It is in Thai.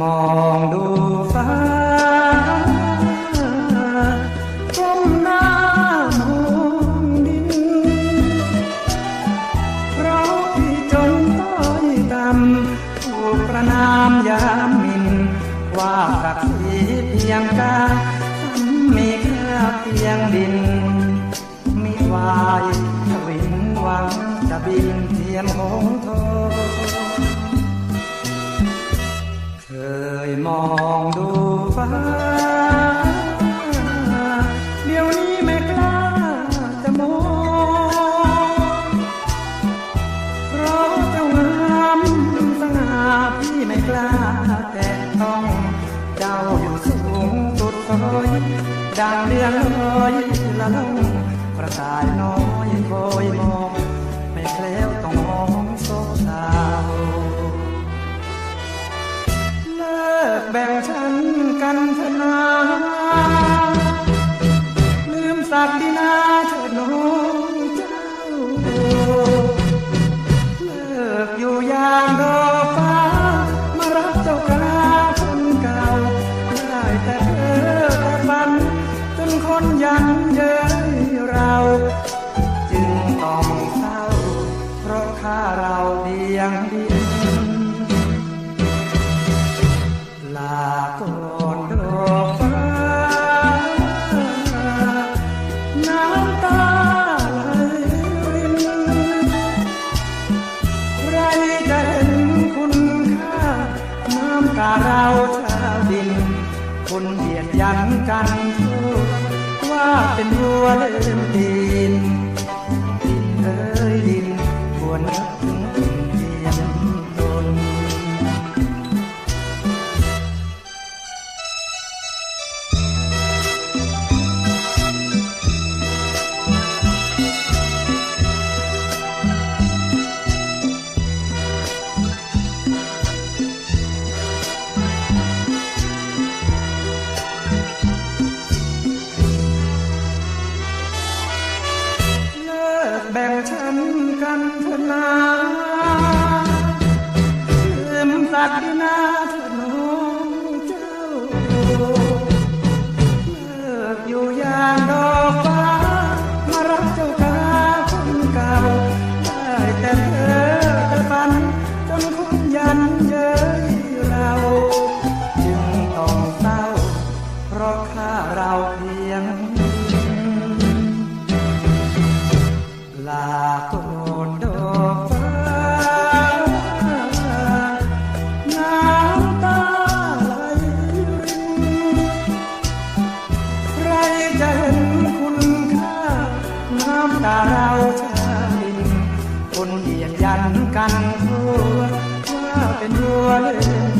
มองดูฟ้าก้มหน้ามองดิน เราที่จนต้อยดำถูกประนามยามมิน ว่าศักดิ์ศรีเพียงกาไม่ค่าเพียงดิน มองดูฟ้า เดี๋ยวนี้ไม่กล้าจะมองเพราะเจ้างามสง่าพี่ไม่กล้าแต่ต้อง เจ้าอยู่สูงสุดซอยดังเรือลอยละล่องประกายน้อยคอยมอง บ่งฉันกันเถอะนาลืมศักดินาเถิดน้องเจ้าเลิกอยู่อย่างดอกฟ้า มารับเจ้ากาคนเก่าได้แต่เพ้อแต่ฝันจนคนยันเย้ยเรา จึงต้องเศร้า เพราะข้าเราเดียงดิน ยันกันทูว่าเป็นวัวเล่นดินดี แบ่งฉันกันเถอะนาลืมสัตว์นา ตาเราชาลินคนเหยียงยันกันทั่วว่าเป็นรัวเล่นดินดินเอ้ยดิน